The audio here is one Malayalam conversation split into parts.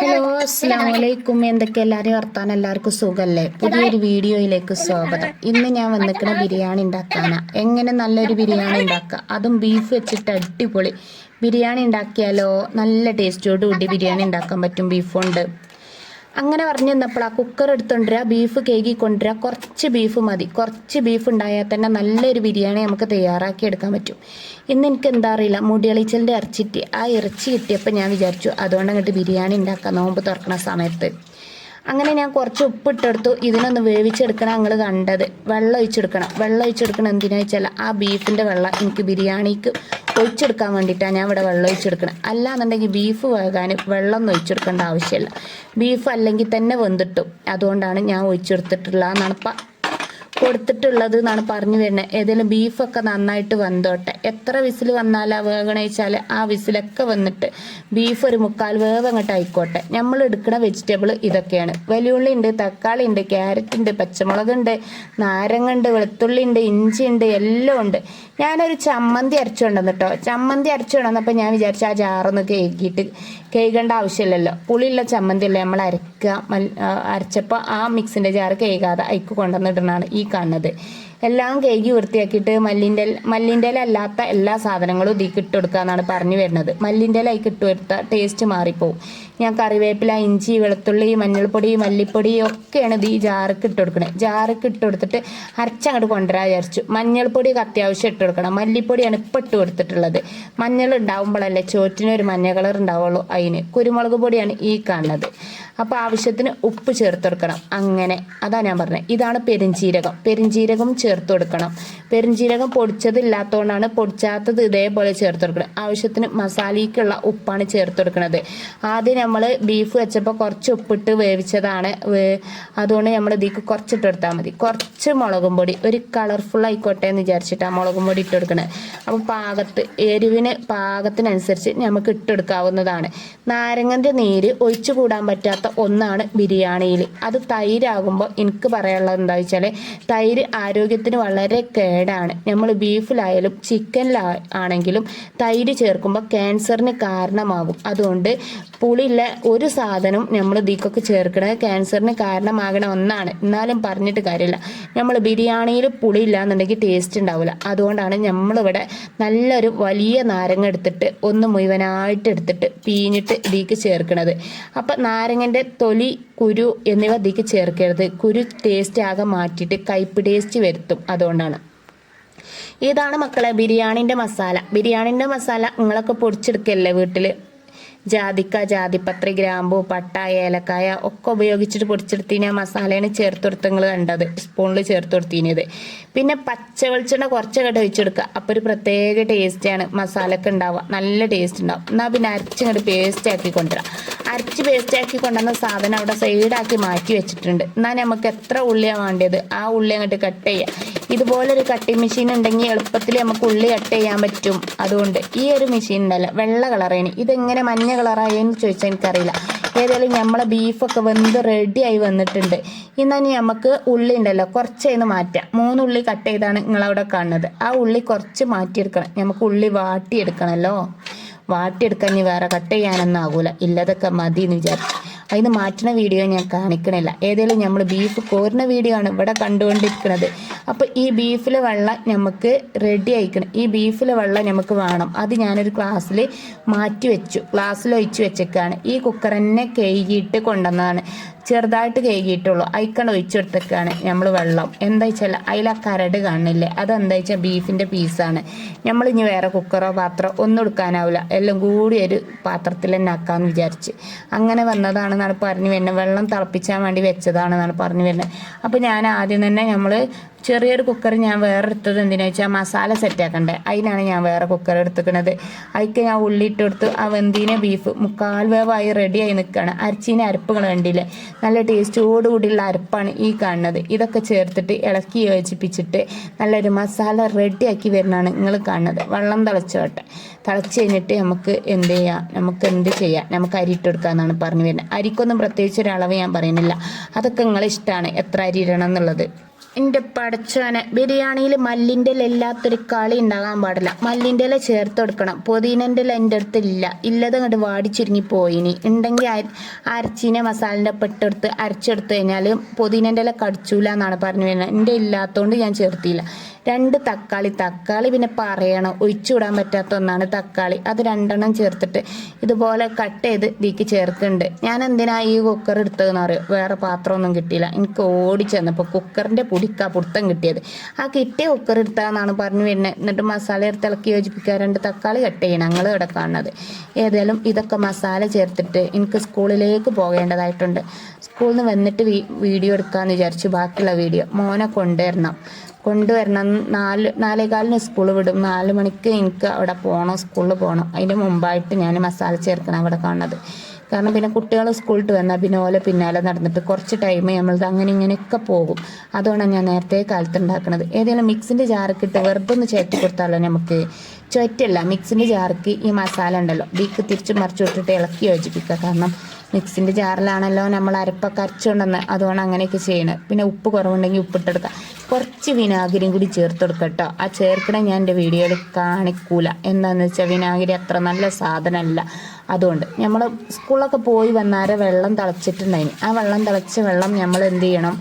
ഹലോ അസ്സാം വലൈക്കും എന്തൊക്കെ എല്ലാവരും വർത്താനം? എല്ലാവർക്കും സുഖല്ലേ? പുതിയൊരു വീഡിയോയിലേക്ക് സ്വാഗതം. ഇന്ന് ഞാൻ വന്നിക്കണ ബിരിയാണി ഉണ്ടാക്കാനാ. എങ്ങനെ നല്ലൊരു ബിരിയാണി ഉണ്ടാക്കുക അതും ബീഫ് വെച്ചിട്ട് അടിപൊളി. ബിരിയാണി ഉണ്ടാക്കിയാലോ? നല്ല ടേസ്റ്റോട് കൂടി ബിരിയാണി ഉണ്ടാക്കാൻ പറ്റും. ബീഫുണ്ട് അങ്ങനെ പറഞ്ഞു തന്നപ്പോൾ ആ കുക്കർ എടുത്തുകൊണ്ടിരാ ബീഫ് കേകി കൊണ്ടുവരിക കുറച്ച് ബീഫ് മതി. കുറച്ച് ബീഫ് ഉണ്ടായാൽ തന്നെ നല്ലൊരു ബിരിയാണി നമുക്ക് തയ്യാറാക്കി എടുക്കാൻ പറ്റും. ഇന്ന് എനിക്ക് എന്താ അറിയില്ല. മുടിയളിച്ചലിന്റെ ഇറച്ചിട്ടി ആ ഇറച്ചി കിട്ടിയപ്പോൾ ഞാൻ വിചാരിച്ചു അതുകൊണ്ട് അങ്ങോട്ട് ബിരിയാണി ഉണ്ടാക്കാം. നോമ്പ് തുറക്കണ സമയത്ത്. അങ്ങനെ ഞാൻ കുറച്ച് ഉപ്പിട്ടെടുത്തു ഇതിനൊന്ന് വേവിച്ചെടുക്കണം ഞങ്ങൾ കണ്ടത്. വെള്ളം ഒഴിച്ചെടുക്കണം. വെള്ളം ഒഴിച്ചെടുക്കണം എന്തിനാ വെച്ചാൽ ആ ബീഫിന്റെ വെള്ളം എനിക്ക് ബിരിയാണിക്ക് ഒഴിച്ചെടുക്കാൻ വേണ്ടിയിട്ടാണ് ഞാൻ ഇവിടെ വെള്ളം ഒഴിച്ചെടുക്കുന്നത് അല്ലാന്നുണ്ടെങ്കിൽ ബീഫ് വേകാൻ വെള്ളം ഒഴിച്ചെടുക്കേണ്ട ആവശ്യമില്ല. ബീഫ് അല്ലെങ്കിൽ തന്നെ വെന്തിട്ടും. അതുകൊണ്ടാണ് ഞാൻ ഒഴിച്ചെടുത്തിട്ടുള്ള എന്നാണ് കൊടുത്തിട്ടുള്ളത് എന്നാണ് പറഞ്ഞു വരുന്നത്. ഏതെങ്കിലും ബീഫൊക്കെ നന്നായിട്ട് വന്നോട്ടെ എത്ര വിസിൽ വന്നാലാ വേഗണ വെച്ചാൽ ആ വിസിലൊക്കെ വന്നിട്ട് ബീഫ് ഒരു മുക്കാൽ വേവ് അങ്ങോട്ട് ആയിക്കോട്ടെ. നമ്മൾ എടുക്കുന്ന വെജിറ്റബിൾ ഇതൊക്കെയാണ്. വലിയുള്ളി ഉണ്ട് തക്കാളി ഉണ്ട് ക്യാരറ്റ് ഉണ്ട് പച്ചമുളക് ഉണ്ട് നാരങ്ങ ഉണ്ട് വെളുത്തുള്ളി ഉണ്ട് ഇഞ്ചി ഉണ്ട് എല്ലാം ഉണ്ട്. ഞാനൊരു ചമ്മന്തി അരച്ചു കൊണ്ടുവന്നു കേട്ടോ ചമ്മന്തി അരച്ചു കൊണ്ടുവന്നപ്പോൾ ഞാൻ വിചാരിച്ചു ആ ജാറൊന്ന് കേക്കിയിട്ട് കേൾക്കേണ്ട ആവശ്യമില്ലല്ലോ. പുളിയുള്ള ചമ്മന്തി അല്ലേ നമ്മൾ അരക്കുക. അരച്ചപ്പോൾ ആ മിക്സിന്റെ ജാറ് കേൾക്കാതെ അയക്ക് കൊണ്ടുവന്നിടുന്നതാണ്. ഈ കാണുന്നത്. എല്ലാം കഴുകി വൃത്തിയാക്കിയിട്ട് മല്ലിന്റെ മല്ലിന്റെ അല്ലാത്ത എല്ലാ സാധനങ്ങളും ഇതിൽ ഇട്ട് എന്നാണ് പറഞ്ഞു വരുന്നത്. മല്ലിന്റെ ലൈക്ക് ഇട്ട് കൊടുത്താൽ ടേസ്റ്റ് മാറിപ്പോവും. ഞാൻ കറിവേപ്പില ഇഞ്ചി വെളുത്തുള്ളി മഞ്ഞൾപ്പൊടി മല്ലിപ്പൊടി ഒക്കെയാണ് ഇത് ഈ ജാറക്ക് ഇട്ട് കൊടുക്കണേ. ജാറക്ക് ഇട്ട് കൊടുത്തിട്ട് അരച്ചങ്ങോട്ട് കൊണ്ടുവരാൻ വിചാരിച്ചു. മഞ്ഞൾപ്പൊടിയൊക്കെ അത്യാവശ്യം ഇട്ട് കൊടുക്കണം. മല്ലിപ്പൊടിയാണ് ഇപ്പം ഇട്ട് കൊടുത്തിട്ടുള്ളത്. മഞ്ഞൾ ഉണ്ടാവുമ്പോഴല്ലേ ചോറ്റിന് ഒരു മഞ്ഞ കളർ ഉണ്ടാവുള്ളൂ അതിന്. കുരുമുളക് പൊടിയാണ് ഈ കാണുന്നത്. അപ്പോൾ ആവശ്യത്തിന് ഉപ്പ് ചേർത്ത് കൊടുക്കണം. അങ്ങനെ. അതാണ് ഞാൻ പറഞ്ഞത് ഇതാണ് പെരിഞ്ചീരകം. പെരിഞ്ചീരകം ചേർത്ത് കൊടുക്കണം. പെരിഞ്ചീരകം പൊടിച്ചതില്ലാത്തതുകൊണ്ടാണ് പൊടിച്ചാത്തത് ഇതേപോലെ ചേർത്ത് കൊടുക്കണം. ആവശ്യത്തിന് മസാലയ്ക്കുള്ള ഉപ്പാണ് ചേർത്ത് കൊടുക്കുന്നത് ആദ്യം നമ്മൾ ബീഫ് വെച്ചപ്പോൾ കുറച്ച് ഉപ്പിട്ട് വേവിച്ചതാണ്. അതുകൊണ്ട് നമ്മൾ ഇതിലേക്ക് കുറച്ചിട്ട് ഇട്ടെടുത്താൽ മതി. കുറച്ച് മുളകും പൊടി ഒരു കളർഫുൾ ആയിക്കോട്ടെ എന്ന് വിചാരിച്ചിട്ടാണ് മുളകും പൊടി ഇട്ട് കൊടുക്കുന്നത് അപ്പോൾ പാകത്ത് എരിവിന് പാകത്തിനനുസരിച്ച് നമുക്ക് ഇട്ടെടുക്കാവുന്നതാണ് നാരങ്ങന്റെ നീര് ഒഴിച്ചു കൂടാൻ പറ്റാത്ത ഒന്നാണ് ബിരിയാണിയിൽ അത് തൈരാകുമ്പോൾ എനിക്ക് പറയാനുള്ളത് എന്താ വെച്ചാൽ തൈര് ആരോഗ്യത്തിന് വളരെ കേടാണ്. നമ്മൾ ബീഫിലായാലും ചിക്കനിലാണെങ്കിലും തൈര് ചേർക്കുമ്പോൾ ക്യാൻസറിന് കാരണമാകും. അതുകൊണ്ട് പുളിയുള്ള ഒരു സാധനം നമ്മൾ ദീക്കൊക്കെ ചേർക്കണത് ക്യാൻസറിന് കാരണമാകണ ഒന്നാണ്. എന്നാലും പറഞ്ഞിട്ട് കാര്യമില്ല. നമ്മൾ ബിരിയാണിയിൽ പുളി എന്നുണ്ടെങ്കിൽ ടേസ്റ്റ് ഉണ്ടാവില്ല അതുകൊണ്ടാണ് നമ്മളിവിടെ നല്ലൊരു വലിയ നാരങ്ങ എടുത്തിട്ട് ഒന്ന് മുഴുവനായിട്ട് എടുത്തിട്ട് പീഞ്ഞിട്ട് ഇതിലേക്ക് ചേർക്കണത്. അപ്പം നാരങ്ങന്റെ തൊലി കുരു എന്നിവ ഇതിലേക്ക് ചേർക്കരുത്. കുരു ടേസ്റ്റ് ആകെ മാറ്റിയിട്ട് കയ്പ് ടേസ്റ്റ് വരുത്തും അതുകൊണ്ടാണ്. ഇതാണ് മക്കളെ ബിരിയാണിന്റെ മസാല. ബിരിയാണിന്റെ മസാല നിങ്ങളൊക്കെ പൊടിച്ചെടുക്കല്ലേ വീട്ടിൽ ജാതിക്ക ജാതിപത്രി ഗ്രാമ്പു പട്ട ഏലക്കായ ഒക്കെ ഉപയോഗിച്ചിട്ട് പൊടിച്ചെടുത്തിന് ആ മസാലയാണ് ചേർത്ത് കൊടുത്തങ്ങൾ കണ്ടത്. സ്പൂണിൽ ചേർത്ത് കൊടുത്തിനത് പിന്നെ പച്ച വെളിച്ചെണ്ണ കുറച്ചങ്ങോട്ട് ഒഴിച്ചെടുക്കുക. അപ്പോൾ ഒരു പ്രത്യേക ടേസ്റ്റാണ് മസാലക്ക് ഉണ്ടാവുക. നല്ല ടേസ്റ്റ് ഉണ്ടാവും. എന്നാൽ പിന്നെ അരച്ചിങ്ങോട്ട് പേസ്റ്റ് ആക്കി കൊണ്ടുവരാം. അരച്ച് പേസ്റ്റ് ആക്കി കൊണ്ടുവന്ന സാധനം അവിടെ സൈഡാക്കി മാറ്റി വെച്ചിട്ടുണ്ട്. എന്നാൽ നമുക്ക് എത്ര ഉള്ളിയാണ് വേണ്ടത് ആ ഉള്ളി അങ്ങോട്ട് കട്ട് ചെയ്യാം ഇതുപോലൊരു കട്ടിങ് മെഷീൻ ഉണ്ടെങ്കിൽ എളുപ്പത്തിൽ നമുക്ക് ഉള്ളി കട്ട് ചെയ്യാൻ പറ്റും. അതുകൊണ്ട് ഈ ഒരു മെഷീൻ ഉണ്ടല്ലോ വെള്ള കളറാണ് ഇതെങ്ങനെ മഞ്ഞ കളറായെന്ന് ചോദിച്ചാൽ എനിക്കറിയില്ല. ഏതായാലും നമ്മളെ ബീഫൊക്കെ വെന്ത് റെഡിയായി വന്നിട്ടുണ്ട്. എന്നാൽ ഇനി നമുക്ക് ഉള്ളി ഉണ്ടല്ലോ കുറച്ചതിന് മാറ്റാം. മൂന്ന് ഉള്ളി കട്ട് ചെയ്താണ് നിങ്ങളവിടെ കാണുന്നത്. ആ ഉള്ളി കുറച്ച് മാറ്റിയെടുക്കണം. നമുക്ക് ഉള്ളി വാട്ടിയെടുക്കണമല്ലോ വാട്ടിയെടുക്കാൻ ഇനി വേറെ കട്ട് ചെയ്യാനൊന്നും ആകൂല. ഇല്ലതൊക്കെ മതി എന്ന് വിചാരിച്ചു. അതിന് മാറ്റുന്ന വീഡിയോ ഞാൻ കാണിക്കണില്ല. ഏതായാലും നമ്മൾ ബീഫ് കോരുന്ന വീഡിയോ ആണ് ഇവിടെ കണ്ടുകൊണ്ടിരിക്കുന്നത് അപ്പോൾ ഈ ബീഫിലെ വെള്ളം നമുക്ക് റെഡി ആയിക്കണം. ഈ ബീഫിലെ വെള്ളം നമുക്ക് വേണം. അത് ഞാനൊരു ക്ലാസ്സിൽ മാറ്റി വെച്ചു. ക്ലാസ്സിൽ ഒഴിച്ച് വെച്ചേക്കാണ്. ഈ കുക്കർ തന്നെ കഴുകിയിട്ട് കൊണ്ടുവന്നതാണ്. ചെറുതായിട്ട് കഴുകിയിട്ടുള്ളൂ. അയക്കണ്ട ഒഴിച്ചെടുത്തേക്കാണ് നമ്മൾ വെള്ളം. എന്താ വെച്ചാൽ അതിൽ ആ കരട് കാണില്ലേ? അതെന്താ വെച്ചാൽ ബീഫിന്റെ പീസാണ് നമ്മൾ ഇനി വേറെ കുക്കറോ പാത്രമോ ഒന്നും എടുക്കാനാവില്ല എല്ലാം കൂടി ഒരു പാത്രത്തിൽ തന്നെ ആക്കാമെന്ന് വിചാരിച്ച്. അങ്ങനെ വന്നതാണെന്നാണ് പറഞ്ഞു വരുന്നത്. വെള്ളം തിളപ്പിച്ചാൻ വേണ്ടി വെച്ചതാണെന്നാണ് പറഞ്ഞു വരുന്നത്. അപ്പോൾ ഞാൻ ആദ്യം തന്നെ നമ്മൾ ചെറിയൊരു കുക്കർ ഞാൻ വേറെ എടുത്തത് എന്തിനാ വെച്ചാൽ മസാല സെറ്റ് ആക്കണ്ടേ. അതിനാണ് ഞാൻ വേറെ കുക്കർ എടുത്തുക്കണത് അതിക്ക് ഞാൻ ഉള്ളി ഇട്ട് കൊടുത്ത് ആ വെന്തീനെ ബീഫ് മുക്കാൽ വേവായി റെഡിയായി നിൽക്കുകയാണ് അരച്ചീനെ അരപ്പുകൾ കണ്ടില്ലേ? നല്ല ടേസ്റ്റോടുകൂടിയുള്ള അരപ്പാണ് ഈ കാണുന്നത്. ഇതൊക്കെ ചേർത്തിട്ട് ഇളക്കി യോജിപ്പിച്ചിട്ട് നല്ലൊരു മസാല റെഡിയാക്കി വരുന്നതാണ് നിങ്ങൾ കാണുന്നത്. വെള്ളം തിളച്ചോട്ടെ. തിളച്ച് കഴിഞ്ഞിട്ട് നമുക്ക് എന്ത് ചെയ്യാം? നമുക്ക് എന്ത് ചെയ്യാം? നമുക്ക് അരി കൊടുക്കാമെന്നാണ് പറഞ്ഞു വരുന്നത്. അരിക്കൊന്നും പ്രത്യേകിച്ച് ഒരളവ് ഞാൻ പറയുന്നില്ല. അതൊക്കെ നിങ്ങളെ ഇഷ്ടമാണ് എത്ര അരി ഇടണം എന്നുള്ളത്. എന്റെ പടച്ചോനെ ബിരിയാണിയിൽ മല്ലിന്റെ ഇല ഇല്ലാത്തൊരു കളി ഉണ്ടാകാൻ പാടില്ല. മല്ലിന്റെ ഇല ചേർത്ത് കൊടുക്കണം. പൊതിനന്റെ ഇല എന്റെ അടുത്ത് ഇല്ല. ഇല്ലത് അങ്ങോട്ട് വാടി ചുരുങ്ങി പോയിനി. ഉണ്ടെങ്കിൽ അരച്ചിനെ മസാലിന്റെ പെട്ടെടുത്ത് അരച്ചെടുത്ത് കഴിഞ്ഞാൽ പൊതിനന്റെ ഇല കടിച്ചൂല എന്നാണ് പറഞ്ഞു വരുന്നത്. എന്റെ ഇല്ലാത്തതുകൊണ്ട് ഞാൻ ചേർത്തില്ല. രണ്ട് തക്കാളി. തക്കാളി പിന്നെ പറയണം. ഒഴിച്ചു വിടാൻ പറ്റാത്ത ഒന്നാണ് തക്കാളി. അത് രണ്ടെണ്ണം ചേർത്തിട്ട് ഇതുപോലെ കട്ട് ചെയ്ത് ഇതിക്ക് ചേർക്കുന്നുണ്ട്. ഞാൻ എന്തിനാ ഈ കുക്കർ എടുത്തതെന്ന് അറിയോ? വേറെ പാത്രമൊന്നും കിട്ടിയില്ല. എനിക്ക് ഓടി ചെന്നപ്പോൾ കുക്കറിന്റെ പൊടിക്കാ പുടുത്തം കിട്ടിയത്. ആ കിട്ടിയ കുക്കർ എടുത്താന്നാണ് പറഞ്ഞു വരുന്നത്. എന്നിട്ട് മസാല എടുത്ത് ഇളക്കി യോജിപ്പിക്കുക. രണ്ട് തക്കാളി കട്ട് ചെയ്യണം. ഞങ്ങൾ ഇവിടെ കാണുന്നത്. ഏതായാലും ഇതൊക്കെ മസാല ചേർത്തിട്ട് എനിക്ക് സ്കൂളിലേക്ക് പോകേണ്ടതായിട്ടുണ്ട്. സ്കൂളിൽ നിന്ന് വന്നിട്ട് വീഡിയോ എടുക്കാമെന്ന് വിചാരിച്ചു. ബാക്കിയുള്ള വീഡിയോ മോനെ കൊണ്ടുവരണം. കൊണ്ടുവരണം. നാല് നാലേകാലിന് സ്കൂൾ വിടും. നാല് മണിക്ക് എനിക്ക് അവിടെ പോകണം സ്കൂളിൽ പോകണം അതിന് മുമ്പായിട്ട് ഞാൻ മസാല ചേർക്കണം അവിടെ കാണുന്നത്. കാരണം പിന്നെ കുട്ടികൾ സ്കൂളിൽ വന്നാൽ പിന്നെ ഓലെ പിന്നാലെ നടന്നിട്ട് കുറച്ച് ടൈം നമ്മളത് അങ്ങനെ ഇങ്ങനെയൊക്കെ പോകും. അതുകൊണ്ട് ഞാൻ നേരത്തെ കാലത്ത് ഉണ്ടാക്കുന്നത് ഏതെങ്കിലും മിക്സിന്റെ ജാറൊക്കെ ഇട്ട് വെറുതെ ഒന്ന് ചേർത്തി കൊടുത്താലോ നമുക്ക്? ചേറ്റല്ല മിക്സിന്റെ ജാർക്ക് ഈ മസാല ഉണ്ടല്ലോ. ബീക്ക് തിരിച്ച് മറിച്ച് വിട്ടിട്ട് ഇളക്കി യോജിപ്പിക്കുക. കാരണം മിക്സിന്റെ ജാറിലാണല്ലോ നമ്മൾ അരപ്പൊക്കെ അരച്ചുകൊണ്ടെന്ന് അതുകൊണ്ട് അങ്ങനെയൊക്കെ ചെയ്യണത് പിന്നെ ഉപ്പ് കുറവുണ്ടെങ്കിൽ ഉപ്പിട്ടെടുക്കുക കുറച്ച് വിനാഗിരിയും കൂടി ചേർത്ത് കേട്ടോ. ആ ചേർക്കണ ഞാൻ എന്റെ വീഡിയോയിൽ കാണിക്കൂല. എന്താണെന്ന് വെച്ചാൽ വിനാഗിരി അത്ര നല്ല സാധനമല്ല. അതുകൊണ്ട് നമ്മൾ സ്കൂളൊക്കെ പോയി വന്നാരെ വെള്ളം തിളച്ചിട്ടുണ്ടായിന്. ആ വെള്ളം തിളച്ച വെള്ളം നമ്മൾ എന്ത് ചെയ്യണം?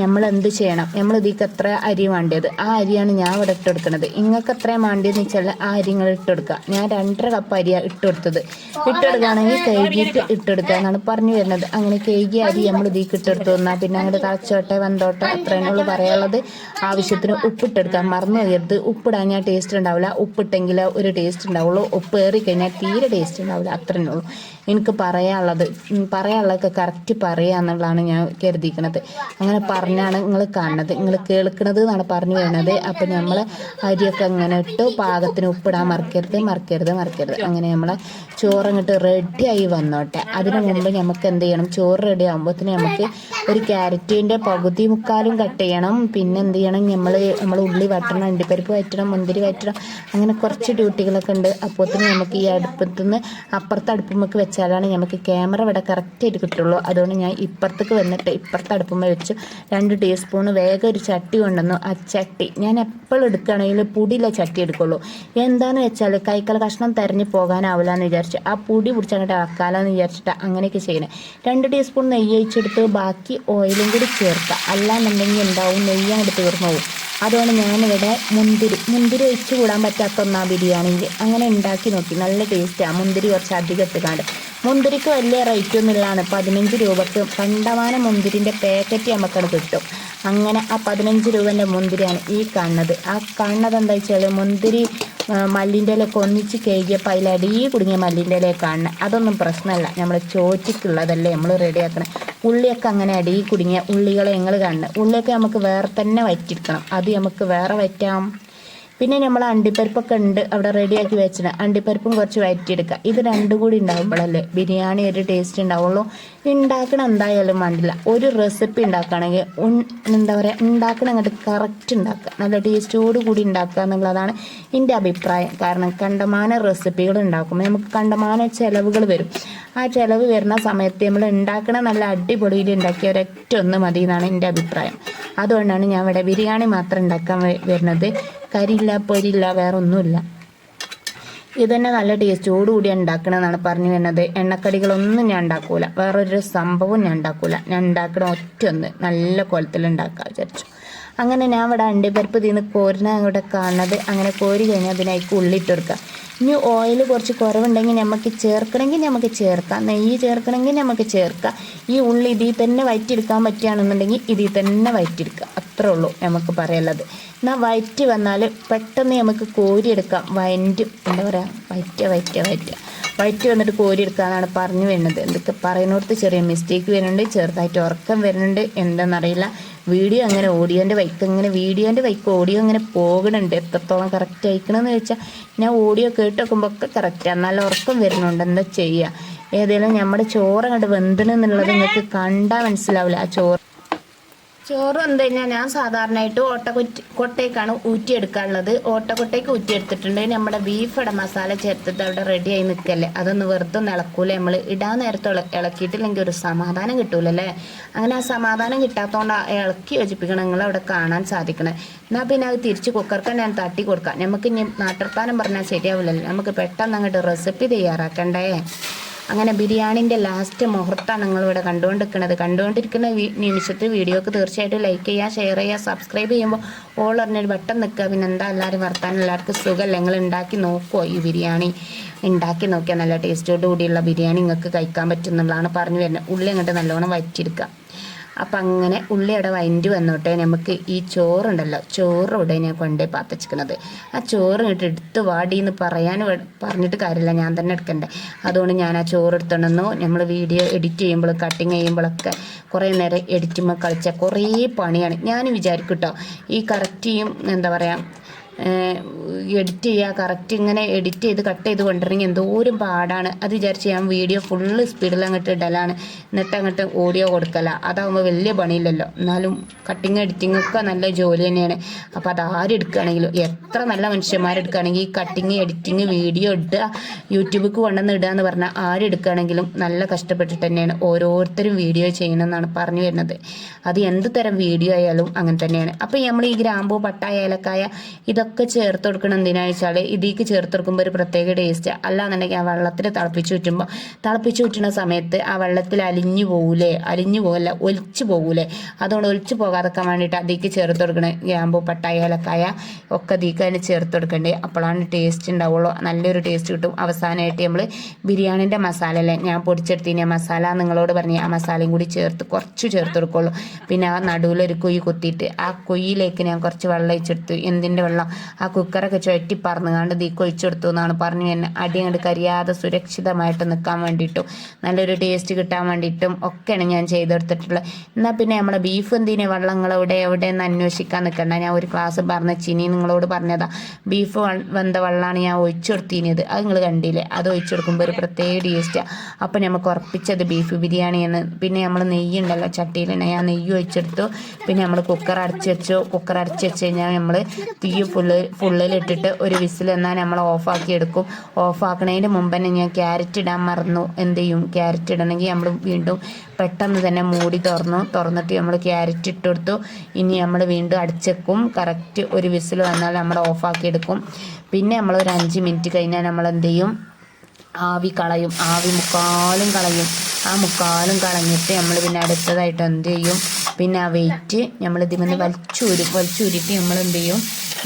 നമ്മൾ എന്ത് ചെയ്യണം? നമ്മൾ ഇതിക്ക് എത്ര അരി വേണ്ടത് ആ അരിയാണ് ഞാൻ ഇവിടെ ഇട്ട് കൊടുക്കുന്നത് നിങ്ങൾക്ക് എത്രയും വേണ്ടതെന്ന് വെച്ചാൽ ആ അരി നിങ്ങൾ ഇട്ട് കൊടുക്കുക ഞാൻ രണ്ടര കപ്പ് അരിയാണ് ഇട്ട് കൊടുത്തത് ഇട്ട് കൊടുക്കുകയാണെങ്കിൽ കഴുകിയിട്ട് ഇട്ട് കൊടുക്കുക എന്നാണ് പറഞ്ഞു വരുന്നത്. അങ്ങനെ കഴുകിയ അരി നമ്മൾ ഇതിക്ക് ഇട്ട് കൊടുത്തു തന്നാൽ പിന്നെ അങ്ങോട്ട് തളച്ചോട്ടെ വന്തോട്ടെ അത്രേനുള്ളൂ പറയാനുള്ളത്. ആവശ്യത്തിന് ഉപ്പിട്ടെടുക്കാം. മറന്നു പോയത് ഉപ്പിടാൻ ഞാൻ ടേസ്റ്റ് ഉണ്ടാവില്ല. ഉപ്പിട്ടെങ്കിൽ ഒരു ടേസ്റ്റ് ഉണ്ടാവുള്ളൂ. ഉപ്പ് ഏറി കഴിഞ്ഞാൽ തീരെ ടേസ്റ്റ് ഉണ്ടാവില്ല. അത്രേ ഉള്ളൂ. എനിക്ക് പറയാനുള്ളത് പറയാനുള്ളതൊക്കെ കറക്റ്റ് പറയുക എന്നുള്ളതാണ് ഞാൻ കരുതിയിരിക്കുന്നത് അങ്ങനെ പറഞ്ഞാണ് നിങ്ങൾ കാണുന്നത്. നിങ്ങൾ കേൾക്കുന്നത് എന്നാണ് പറഞ്ഞു വരുന്നത് അപ്പം നമ്മൾ അരിയൊക്കെ അങ്ങനെ ഇട്ട് പാകത്തിന് ഉപ്പിടാൻ മറക്കരുത് മറക്കരുത് മറക്കരുത്. അങ്ങനെ നമ്മളെ ചോറങ്ങോട്ട് റെഡിയായി വന്നോട്ടെ. അതിന് മുമ്പ് നമുക്ക് എന്ത് ചെയ്യണം? ചോറ് റെഡി ആകുമ്പോഴത്തേന് നമുക്ക് ഒരു ക്യാരറ്റിന്റെ പകുതി മുക്കാലും കട്ട് ചെയ്യണം. പിന്നെ എന്ത് ചെയ്യണം? നമ്മൾ നമ്മൾ ഉള്ളി വറ്റണം അണ്ടിപ്പരിപ്പ് വറ്റണം മുന്തിരി വറ്റണം അങ്ങനെ കുറച്ച് ഡ്യൂട്ടികളൊക്കെ ഉണ്ട്. അപ്പോഴത്തേന് നമുക്ക് ഈ അടുപ്പത്തുനിന്ന് അപ്പുറത്തെ അടുപ്പുമ്മക്ക് വെച്ചാലാണ് നമുക്ക് ക്യാമറ ഇവിടെ കറക്റ്റായിട്ട് കിട്ടുള്ളൂ. അതുകൊണ്ട് ഞാൻ ഇപ്പുറത്തേക്ക് വന്നിട്ട് ഇപ്പുറത്തെ അടുപ്പുമ്മ വെച്ച്. രണ്ട് ടീസ്പൂൺ വേഗം ഒരു ചട്ടി കൊണ്ടുവന്നു. ആ ചട്ടി ഞാൻ എപ്പോഴും എടുക്കുകയാണെങ്കിൽ പൊടിയിലെ ചട്ടി എടുക്കുള്ളൂ. എന്താണെന്ന് വെച്ചാൽ കൈക്കല കഷ്ണം തെരഞ്ഞു പോകാനാവില്ല എന്ന് വിചാരിച്ചു ആ പൊടി പിടിച്ച് അങ്ങോട്ട് ഇളക്കാലെന്ന് വിചാരിച്ചിട്ട് അങ്ങനെയൊക്കെ ചെയ്യണേ. രണ്ട് ടീസ്പൂൺ നെയ്യ് ഒഴിച്ചെടുത്ത് ബാക്കി ഓയിലും കൂടി ചേർക്കുക. അല്ലാന്നുണ്ടെങ്കിൽ ഉണ്ടാവും നെയ്യ് തീർന്നു പോകും. അതുകൊണ്ട് ഞാനിവിടെ മുന്തിരി മുന്തിരി ഒഴിച്ച് കൂടാൻ പറ്റാത്ത ഒന്നാ ബിരിയാണിയിൽ അങ്ങനെ ഉണ്ടാക്കി നോക്കി. നല്ല ടേസ്റ്റാണ് മുന്തിരി കുറച്ച് അധികം ഇട്ടുകാണ്ട്. മുന്തിരിക്ക് വലിയ റേറ്റ് ഒന്നുമില്ലാണ് പതിനഞ്ച് രൂപക്ക് കണ്ടമാനം മുന്തിരിന്റെ പാക്കറ്റ് നമുക്കത് കിട്ടും. അങ്ങനെ ആ പതിനഞ്ച് രൂപന്റെ മുന്തിരിയാണ് ഈ കാണുന്നത്. ആ കാണുന്നത് എന്താ വെച്ചാൽ മുന്തിരി മല്ലിന്റെ ഇലയൊക്കെ ഒന്നിച്ച് കഴുകിയപ്പോൾ അടിയിൽ കുടുങ്ങിയ മല്ലിന്റെ ഇലയൊക്കെ അതൊന്നും പ്രശ്നമല്ല. നമ്മൾ ചോറ്റിക്കുള്ളതല്ലേ നമ്മൾ റെഡിയാക്കണം ഉള്ളിയൊക്കെ അങ്ങനെ അടി കുടുങ്ങിയ ഉള്ളികളെ ഞങ്ങൾ കാണുന്നത് ഉള്ളിയൊക്കെ നമുക്ക് വേറെ തന്നെ വറ്റിക്കണം അത് നമുക്ക് വേറെ വറ്റാം. പിന്നെ നമ്മൾ അണ്ടിപ്പരിപ്പൊക്കെ ഉണ്ട് അവിടെ റെഡിയാക്കി വെച്ചിട്ട് അണ്ടിപ്പരിപ്പും കുറച്ച് വയറ്റിയെടുക്കുക. ഇത് രണ്ടും കൂടി ഉണ്ടാകുമ്പോഴല്ലേ ബിരിയാണി ഒരു ടേസ്റ്റ് ഉണ്ടാവുള്ളൂ. ഉണ്ടാക്കണം എന്തായാലും വേണ്ടില്ല ഒരു റെസിപ്പി ഉണ്ടാക്കുകയാണെങ്കിൽ എന്താ പറയുക ഉണ്ടാക്കണം അങ്ങോട്ട് കറക്റ്റ് ഉണ്ടാക്കുക. നല്ല ടേസ്റ്റോട് കൂടി ഉണ്ടാക്കുക എന്നുള്ളതാണ് എന്റെ അഭിപ്രായം. കാരണം കണ്ടമാന റെസിപ്പികൾ ഉണ്ടാക്കുമ്പോൾ നമുക്ക് കണ്ടമാന ചിലവുകൾ വരും. ആ ചിലവ് വരുന്ന സമയത്ത് നമ്മൾ ഉണ്ടാക്കണ നല്ല അടിപൊളിയിൽ ഉണ്ടാക്കിയ ഒരൊറ്റ ഒന്ന് മതി എന്നാണ് എന്റെ അഭിപ്രായം. അതുകൊണ്ടാണ് ഞാൻ ഇവിടെ ബിരിയാണി മാത്രം ഉണ്ടാക്കാൻ വരുന്നത്. കരിയില്ല പൊരില്ല വേറെ ഒന്നുമില്ല തന്നെ നല്ല ടേസ്റ്റോടുകൂടി ഉണ്ടാക്കണമെന്നാണ് പറഞ്ഞു വരുന്നത്. എണ്ണക്കടികളൊന്നും ഞാൻ ഉണ്ടാക്കൂല. വേറൊരു സംഭവം ഞാൻ ഉണ്ടാക്കൂല. ഞാൻ ഉണ്ടാക്കണ ഒറ്റ ഒന്ന് നല്ല കുളത്തിൽ ഉണ്ടാക്കാൻ വിചാരിച്ചു. അങ്ങനെ ഞാൻ ഇവിടെ അണ്ടിപ്പരിപ്പ് തീന്ന് കോരിന അങ്ങോട്ട് കാണുന്നത്. അങ്ങനെ കോരി കഴിഞ്ഞാൽ അതിക്ക് ഉള്ളിട്ട് കൊടുക്കുക. ഇനി ഓയിൽ കുറച്ച് കുറവുണ്ടെങ്കിൽ നമുക്ക് ചേർക്കണമെങ്കിൽ നമുക്ക് ചേർക്കാം. നെയ്യ് ചേർക്കണമെങ്കിൽ നമുക്ക് ചേർക്കാം. ഈ ഉള്ളി ഇതിൽ തന്നെ വയറ്റിയെടുക്കാൻ പറ്റുകയാണെന്നുണ്ടെങ്കിൽ ഇതിൽ തന്നെ വയറ്റിയെടുക്കുക അത്രേ ഉള്ളൂ നമുക്ക് പറയുള്ളത് എന്നാൽ വയറ്റി വന്നാൽ പെട്ടെന്ന് നമുക്ക് കോരിയെടുക്കാം. വയറ്റ് എന്താ പറയുക? വയറ്റുക വയറ്റുക വയറ്റുക. വയറ്റ് വന്നിട്ട് കോരിയെടുക്കാന്നാണ് പറഞ്ഞു വരുന്നത്. എന്തൊക്കെ പറയുന്നിടത്ത് ചെറിയ മിസ്റ്റേക്ക് വരുന്നുണ്ട് ചെറുതായിട്ട് ഉറക്കം വരുന്നുണ്ട്. എന്താണെന്നറിയില്ല വീഡിയോ അങ്ങനെ ഓഡിയോന്റെ വൈക്ക് അങ്ങനെ വീഡിയോന്റെ വൈക്ക് ഓഡിയോ അങ്ങനെ പോകണുണ്ട് എത്രത്തോളം കറക്റ്റ് അയക്കണമെന്ന് ചോദിച്ചാൽ ഞാൻ ഓഡിയോ കേട്ട് നോക്കുമ്പോൾ ഒക്കെ കറക്റ്റാണ് നല്ല ഉറക്കം വരുന്നുണ്ട്. എന്താ ചെയ്യുക ഏതെങ്കിലും നമ്മുടെ ചോറ് അങ്ങോട്ട് വെന്തണെന്നുള്ളത് നിങ്ങൾക്ക് കണ്ടാൽ മനസ്സിലാവില്ല ആ ചോറ് ചോറ് വന്നു കഴിഞ്ഞാൽ ഞാൻ സാധാരണയായിട്ട് ഓട്ടക്കൊറ്റി കൊട്ടയ്ക്കാണ് ഊറ്റിയെടുക്കാനുള്ളത്. ഓട്ടക്കൊട്ടയ്ക്ക് ഊറ്റിയെടുത്തിട്ടുണ്ട്. നമ്മുടെ ബീഫ് ഇട മസാല ചേർത്തിട്ട് അവിടെ റെഡി ആയി നിൽക്കല്ലേ അതൊന്ന് വെറുതെ ഇളക്കൂലേ നമ്മൾ ഇടാൻ നേരത്തെ ഇളക്കിയിട്ടില്ലെങ്കിൽ ഒരു സമാധാനം കിട്ടൂലല്ലേ? അങ്ങനെ ആ സമാധാനം കിട്ടാത്തതുകൊണ്ട് ഇളക്കി യോജിപ്പിക്കണം. നിങ്ങൾ അവിടെ കാണാൻ സാധിക്കണേ. എന്നാൽ പിന്നെ അത് തിരിച്ച് കുക്കർക്ക് ഞാൻ തട്ടി കൊടുക്കാം. നമുക്ക് ഇനി നാട്ടിർത്താനം പറഞ്ഞാൽ ശരിയാവില്ലല്ലോ. നമുക്ക് പെട്ടെന്ന് അങ്ങോട്ട് റെസിപ്പി തയ്യാറാക്കണ്ടേ? അങ്ങനെ ബിരിയാണിന്റെ ലാസ്റ്റ് മുഹൂർത്തമാണ് നിങ്ങളിവിടെ കണ്ടുകൊണ്ടിരിക്കുന്നത്. കണ്ടുകൊണ്ടിരിക്കുന്ന നിമിഷത്തിൽ വീഡിയോക്ക് തീർച്ചയായിട്ടും ലൈക്ക് ചെയ്യുക ഷെയർ ചെയ്യുക സബ്സ്ക്രൈബ് ചെയ്യുമ്പോൾ ഓൾ പറഞ്ഞൊരു ബട്ടൺ നിൽക്കുക. പിന്നെ എന്താ എല്ലാവരും വർത്താനം? എല്ലാവർക്കും സുഖമല്ല നിങ്ങൾ ഉണ്ടാക്കി നോക്കുമോ ഈ ബിരിയാണി? ഉണ്ടാക്കി നോക്കിയാൽ നല്ല ടേസ്റ്റോട് കൂടിയുള്ള ബിരിയാണി നിങ്ങൾക്ക് കഴിക്കാൻ പറ്റുന്നുള്ളതാണ് പറഞ്ഞു വരുന്നത്. ഉള്ളി അങ്ങോട്ട് നല്ലോണം വറ്റിയെടുക്കുക. അപ്പം അങ്ങനെ ഉള്ളിയുടെ വൈൻഡ് വന്നോട്ടെ. നമുക്ക് ഈ ചോറുണ്ടല്ലോ ചോറ് ഇവിടെ ഞാൻ കൊണ്ടുപോയി പാത്തച്ചിക്കുന്നത് ആ ചോറ് ഇങ്ങോട്ട് എടുത്ത് വാടി എന്ന് പറയാൻ പറഞ്ഞിട്ട് കാര്യമില്ല. ഞാൻ തന്നെ എടുക്കണ്ടേ. അതുകൊണ്ട് ഞാൻ ആ ചോറ് എടുത്തോണ്ടെന്നു നമ്മൾ വീഡിയോ എഡിറ്റ് ചെയ്യുമ്പോൾ കട്ടിങ് ചെയ്യുമ്പോഴൊക്കെ കുറേ നേരം എഡിറ്റുമ്പോൾ കളിച്ച കുറേ പണിയാണ്. ഞാൻ വിചാരിക്കും കേട്ടോ ഈ കറക്റ്റ് ചെയ്യും എന്താ പറയുക എഡിറ്റ് ചെയ്യുക കറക്റ്റ് ഇങ്ങനെ എഡിറ്റ് ചെയ്ത് കട്ട് ചെയ്ത് കൊണ്ടുവരണമെങ്കിൽ എന്തോരം പാടാണ്. അത് വിചാരിച്ച് ഞാൻ വീഡിയോ ഫുള്ള് സ്പീഡിൽ അങ്ങോട്ട് ഇടലാണ്. എന്നിട്ട് അങ്ങോട്ട് ഓഡിയോ കൊടുക്കല. അതാകുമ്പോൾ വലിയ പണിയില്ലല്ലോ. എന്നാലും കട്ടിങ് എഡിറ്റിംഗ് ഒക്കെ നല്ല ജോലി തന്നെയാണ്. അപ്പോൾ അത് ആരെടുക്കുകയാണെങ്കിലും എത്ര നല്ല മനുഷ്യന്മാരെടുക്കുകയാണെങ്കിൽ ഈ കട്ടിങ് എഡിറ്റിങ് വീഡിയോ ഇടുക യൂട്യൂബിൽ കൊണ്ടുവന്ന് ഇടുക എന്ന് പറഞ്ഞാൽ ആരെടുക്കുകയാണെങ്കിലും നല്ല കഷ്ടപ്പെട്ടിട്ട് തന്നെയാണ് ഓരോരുത്തരും വീഡിയോ ചെയ്യണമെന്നാണ് പറഞ്ഞു വരുന്നത്. അത് എന്ത് തരം വീഡിയോ ആയാലും അങ്ങനെ തന്നെയാണ്. അപ്പോൾ നമ്മൾ ഈ ഗ്രാമ്പൂ പട്ടായ ഏലക്കായ ഇതൊക്കെ ചേർത്ത് കൊടുക്കണം എന്തിനാണെന്ന് വെച്ചാൽ ഇതിലേക്ക് ചേർത്ത് കൊടുക്കുമ്പോൾ ഒരു പ്രത്യേക ടേസ്റ്റ് അല്ലാന്നുണ്ടെങ്കിൽ ആ വെള്ളത്തിൽ തിളപ്പിച്ച് ചുറ്റുമ്പോൾ തിളപ്പിച്ച് ചുറ്റുന്ന സമയത്ത് ആ വെള്ളത്തിൽ അലിഞ്ഞു പോകൂലേ? അലിഞ്ഞു പോകല്ല ഒലിച്ചു പോകൂലേ? അതുകൊണ്ട് ഒലിച്ചു പോകാതൊക്കെ വേണ്ടിയിട്ട് അതിലേക്ക് ചേർത്ത് കൊടുക്കണം ഗ്രാമ്പു പട്ടായ ഏലക്കായ ഒക്കെ അതിലേക്ക് അതിന് ചേർത്ത് കൊടുക്കണ്ടേ? അപ്പോഴാണ് ടേസ്റ്റ് ഉണ്ടാവുള്ളൂ. നല്ലൊരു ടേസ്റ്റ് കിട്ടും. അവസാനമായിട്ട് നമ്മൾ ബിരിയാണിന്റെ മസാല അല്ലേ? ഞാൻ പൊടിച്ചെടുത്തിന് മസാല. നിങ്ങളോട് പറഞ്ഞ് ആ മസാലയും കൂടി ചേർത്ത് കുറച്ച് ചേർത്ത് കൊടുക്കുള്ളൂ. പിന്നെ ആ നടുവിലൊരു കുഴി കുത്തിയിട്ട് ആ കുഴിയിലേക്ക് ഞാൻ കുറച്ച് വെള്ളം ഒഴിച്ചെടുത്തു. എന്തിന്റെ വെള്ളം? ആ കുക്കറൊക്കെ ചുറ്റി പറന്നുകാണ്ട് തീ കൊഴിച്ചു കൊടുത്തു എന്നാണ് പറഞ്ഞു എന്നെ അടി അങ്ങോട്ട് കരിയാതെ സുരക്ഷിതമായിട്ട് നിൽക്കാൻ വേണ്ടിയിട്ടും നല്ലൊരു ടേസ്റ്റ് കിട്ടാൻ വേണ്ടിയിട്ടും ഒക്കെയാണ് ഞാൻ ചെയ്തെടുത്തിട്ടുള്ളത്. എന്നാൽ പിന്നെ നമ്മുടെ ബീഫ് എന്തിനെ? വെള്ളങ്ങൾ എവിടെ? എവിടെ എന്ന് അന്വേഷിക്കാൻ നിൽക്കണ്ട ഞാൻ ഒരു ക്ലാസ് പറഞ്ഞ ചിനി നിങ്ങളോട് പറഞ്ഞതാ. ബീഫ് വന്ന വെള്ളമാണ് ഞാൻ ഒഴിച്ചെടുത്തിനത്. അത് നിങ്ങൾ കണ്ടില്ലേ? അത് ഒഴിച്ചു കൊടുക്കുമ്പോൾ ഒരു പ്രത്യേക ടേസ്റ്റാണ് അപ്പോൾ നമുക്ക് ഉറപ്പിച്ചത് ബീഫ് ബിരിയാണി എന്ന് പിന്നെ നമ്മൾ നെയ്യ് ഉണ്ടല്ലോ ചട്ടിയിൽ ഞാൻ നെയ്യ് ഒഴിച്ചെടുത്തു. പിന്നെ നമ്മൾ കുക്കർ അടച്ചു വെച്ചു. കുക്കർ അടച്ചു വെച്ച് കഴിഞ്ഞാൽ നമ്മൾ തീ ഫുള്ള് ഫുള്ളിലിട്ടിട്ട് ഒരു വിസിൽ എന്നാൽ നമ്മൾ ഓഫാക്കി എടുക്കും. ഓഫാക്കണതിന് മുമ്പ് തന്നെ ഞാൻ ക്യാരറ്റ് ഇടാൻ മറന്നു. എന്ത് ചെയ്യും? ക്യാരറ്റ് ഇടണമെങ്കിൽ നമ്മൾ വീണ്ടും പെട്ടെന്ന് തന്നെ മൂടി തുറന്നു. തുറന്നിട്ട് നമ്മൾ ക്യാരറ്റ് ഇട്ടെടുത്തു ഇനി നമ്മൾ വീണ്ടും അടച്ചേക്കും. കറക്റ്റ് ഒരു വിസിൽ വന്നാൽ നമ്മൾ ഓഫാക്കി എടുക്കും. പിന്നെ നമ്മൾ ഒരു അഞ്ച് മിനിറ്റ് കഴിഞ്ഞാൽ നമ്മൾ എന്ത് ചെയ്യും? ആവി കളയും. ആവി മുക്കാലും കളയും. ആ മുക്കാലും കളഞ്ഞിട്ട് നമ്മൾ പിന്നെ അടുത്തതായിട്ട് എന്ത് ചെയ്യും? പിന്നെ ആ വെയിറ്റ് നമ്മൾ ഇതിൽ നിന്ന് വലിച്ചൂരും. വലിച്ചൂരിട്ട് നമ്മൾ എന്ത് ചെയ്യും?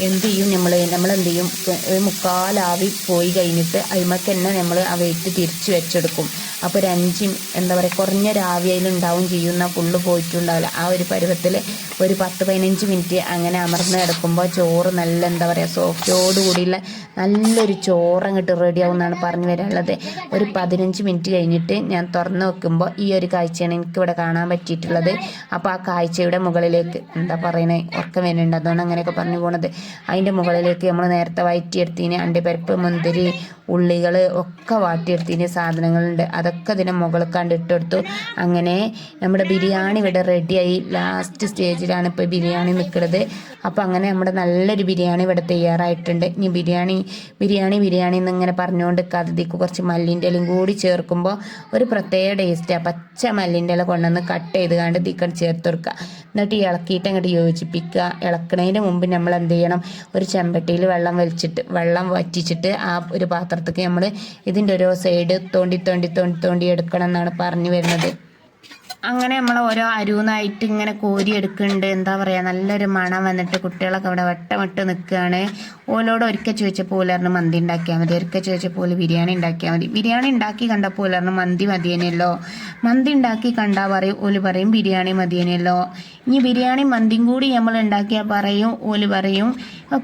എന്ത് ചെയ്യും നമ്മൾ നമ്മൾ എന്ത് ചെയ്യും ഒരു മുക്കാലാവി പോയി കഴിഞ്ഞിട്ട് അതിമക്ക് തന്നെ നമ്മൾ ആ വെയിറ്റ് തിരിച്ച് വെച്ചെടുക്കും. അപ്പോൾ ഒരു അഞ്ച് എന്താ പറയുക കുറഞ്ഞൊരാവി അതിലുണ്ടാവും ചെയ്യുന്ന ഫുള്ള് പോയിട്ടുണ്ടാവില്ല. ആ ഒരു പരുവത്തിൽ ഒരു പത്ത് പതിനഞ്ച് മിനിറ്റ് അങ്ങനെ അമർന്ന് കിടക്കുമ്പോൾ ചോറ് നല്ല എന്താ പറയുക സോഫ്റ്റോട് കൂടിയുള്ള നല്ലൊരു ചോറ് അങ്ങോട്ട് റെഡിയാവും എന്നാണ് പറഞ്ഞു വരാനുള്ളത്. ഒരു പതിനഞ്ച് മിനിറ്റ് കഴിഞ്ഞിട്ട് ഞാൻ തുറന്ന് വെക്കുമ്പോൾ ഈ ഒരു കാഴ്ചയാണ് എനിക്ക് ഇവിടെ കാണാൻ പറ്റിയിട്ടുള്ളത്. അപ്പോൾ ആ കാഴ്ചയുടെ മുകളിലേക്ക് എന്താ പറയണേ ഉറക്കം വരുന്നുണ്ട്. അതുകൊണ്ട് അങ്ങനെയൊക്കെ പറഞ്ഞു പോണത്. അതിന്റെ മുകളിലേക്ക് നമ്മൾ നേരത്തെ വയറ്റിയെടുത്തിന് അണ്ടിപ്പരിപ്പ് മുന്തിരി ഉള്ളികൾ ഒക്കെ വാട്ടിയെടുത്തിന് സാധനങ്ങളുണ്ട്. അതൊക്കെ ഇതിനെ മുകളിൽ കണ്ടിട്ടെടുത്തു. അങ്ങനെ നമ്മുടെ ബിരിയാണി ഇവിടെ റെഡിയായി. ലാസ്റ്റ് സ്റ്റേജിലാണ് ഇപ്പോൾ ബിരിയാണി നിൽക്കുന്നത് അപ്പോൾ അങ്ങനെ നമ്മുടെ നല്ലൊരു ബിരിയാണി ഇവിടെ തയ്യാറായിട്ടുണ്ട്. ഇനി ബിരിയാണി ബിരിയാണി ബിരിയാണി എന്നിങ്ങനെ പറഞ്ഞുകൊണ്ട് കഥതിക്ക് കുറച്ച് മല്ലിന്റെ ഇലയും കൂടി ചേർക്കുമ്പോൾ ഒരു പ്രത്യേക ടേസ്റ്റാണ് പച്ച മല്ലിന്റെ ഇല കൊണ്ടുവന്ന് കട്ട് ചെയ്ത് കണ്ട് ഇതിക്കട് ചേർത്ത് കൊടുക്കുക. എന്നിട്ട് ഇളക്കിയിട്ട് അങ്ങോട്ട് യോജിപ്പിക്കുക. ഇളക്കുന്നതിന് മുമ്പ് നമ്മൾ എന്ത് ചെയ്യണം? ഒരു ചെമ്പട്ടിയിൽ വെള്ളം വലിച്ചിട്ട് വെള്ളം വറ്റിച്ചിട്ട് ആ ഒരു പാത്രത്തേക്ക് നമ്മൾ ഇതിന്റെ ഓരോ സൈഡ് തോണ്ടി തോണ്ടി തോണ്ടി തോണ്ടി എടുക്കണം എന്നാണ് പറഞ്ഞു വരുന്നത്. അങ്ങനെ നമ്മൾ ഓരോ അരുന്നായിട്ട് ഇങ്ങനെ കോരി എടുക്കുന്നുണ്ട്. എന്താ പറയുക നല്ലൊരു മണം വന്നിട്ട് കുട്ടികളൊക്കെ അവിടെ വട്ടമിട്ട് നിൽക്കുകയാണ്. ഓലോട് ഒരിക്കൽ ചോദിച്ചപ്പോൾ ഓലറിന് മന്തി ഉണ്ടാക്കിയാൽ മതി. ഒരിക്കൽ ചോദിച്ചപ്പോൾ ഓൽ ബിരിയാണി ഉണ്ടാക്കിയാൽ മതി. ബിരിയാണി ഉണ്ടാക്കി കണ്ടപ്പോൾ ഓലറിന് മന്തി മതിയനല്ലോ മന്തി ഉണ്ടാക്കി കണ്ടാൽ പറയും ഓൽ പറയും ബിരിയാണി മതിയനല്ലോ ഇനി ബിരിയാണി മന്തിയും കൂടി നമ്മൾ ഉണ്ടാക്കിയാൽ പറയും ഓൽ പറയും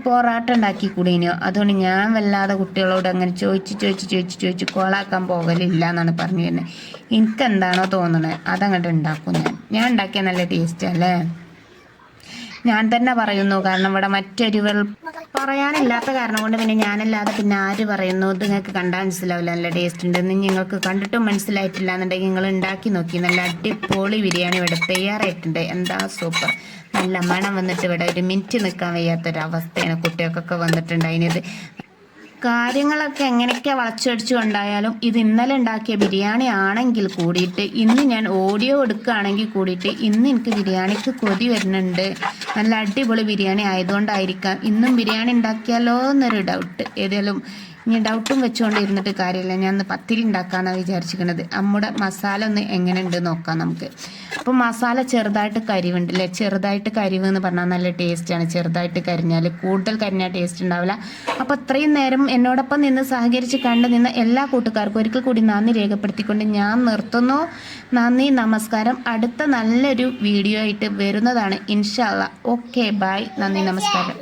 പൊറാട്ട ഉണ്ടാക്കി കൂടിനോ. അതുകൊണ്ട് ഞാൻ വല്ലാതെ കുട്ടികളോട് അങ്ങനെ ചോദിച്ച് ചോദിച്ച് ചോദിച്ച് ചോദിച്ച് കോളാക്കാൻ പോകലില്ല എന്നാണ് പറഞ്ഞു വരുന്നത്. എനിക്കെന്താണോ തോന്നുന്നത് അതങ്ങോട്ട് ഉണ്ടാക്കും ഞാൻ. ഞാൻ ഉണ്ടാക്കിയാൽ നല്ല ടേസ്റ്റ് അല്ലേ? ഞാൻ തന്നെ പറയുന്നു. കാരണം ഇവിടെ മറ്റൊരു പറയാനില്ലാത്ത കാരണം കൊണ്ട് പിന്നെ ഞാനല്ലാതെ പിന്നെ ആര് പറയുന്നു? ഇത് നിങ്ങൾക്ക് കണ്ടാൽ മനസ്സിലാവില്ല. നല്ല ടേസ്റ്റ് ഉണ്ടെന്ന് നിങ്ങൾക്ക് കണ്ടിട്ടും മനസ്സിലായിട്ടില്ല എന്നുണ്ടെങ്കിൽ നിങ്ങൾ ഉണ്ടാക്കി നോക്കി. നല്ല അടിപൊളി ബിരിയാണി ഇവിടെ തയ്യാറായിട്ടുണ്ട്. എന്താ സൂപ്പർ നല്ല മണം വന്നിട്ട് ഇവിടെ ഒരു മിനിറ്റ് നിൽക്കാൻ വയ്യാത്തൊരവസ്ഥയാണ് കുട്ടികൾക്കൊക്കെ വന്നിട്ടുണ്ട്. അതിനിത് കാര്യങ്ങളൊക്കെ എങ്ങനെയൊക്കെ വളച്ചൊടിച്ചു കൊണ്ടായാലും ഇത് ഇന്നലെ ഉണ്ടാക്കിയ ബിരിയാണി ആണെങ്കിൽ കൂടിയിട്ട് ഇന്ന് ഞാൻ ഓഡിയോ എടുക്കുകയാണെങ്കിൽ കൂടിയിട്ട് ഇന്ന് എനിക്ക് ബിരിയാണിക്ക് കൊതി വരുന്നുണ്ട്. നല്ല അടിപൊളി ബിരിയാണി ആയതുകൊണ്ടായിരിക്കാം. ഇന്നും ബിരിയാണി ഉണ്ടാക്കിയാലോ എന്നൊരു ഡൗട്ട് ഏതായാലും ഇനി ഡൗട്ടും വെച്ചുകൊണ്ട് ഇരുന്നിട്ട് കാര്യമില്ല. ഞാൻ ഒന്ന് പത്തിരി ഉണ്ടാക്കാമെന്നാണ് വിചാരിച്ചിരിക്കുന്നത് നമ്മുടെ മസാല ഒന്ന് എങ്ങനെയുണ്ട് നോക്കാം നമുക്ക്. അപ്പോൾ മസാല ചെറുതായിട്ട് കരിവുണ്ട് അല്ലേ ചെറുതായിട്ട് കരിവ് എന്ന് പറഞ്ഞാൽ നല്ല ടേസ്റ്റാണ് ചെറുതായിട്ട് കരിഞ്ഞാൽ കൂടുതൽ കരിഞ്ഞാൽ ടേസ്റ്റ് ഉണ്ടാവില്ല. അപ്പോൾ ഇത്രയും നേരം എന്നോടൊപ്പം നിന്ന് സഹകരിച്ച് കണ്ടു നിന്ന എല്ലാ കൂട്ടുകാർക്കും ഒരിക്കൽ കൂടി നന്ദി രേഖപ്പെടുത്തിക്കൊണ്ട് ഞാൻ നിർത്തുന്നു. നന്ദി നമസ്കാരം. അടുത്ത നല്ലൊരു വീഡിയോ ആയിട്ട് വരുന്നതാണ്. ഇൻഷാല്ല ഓക്കെ ബായ് നന്ദി നമസ്കാരം.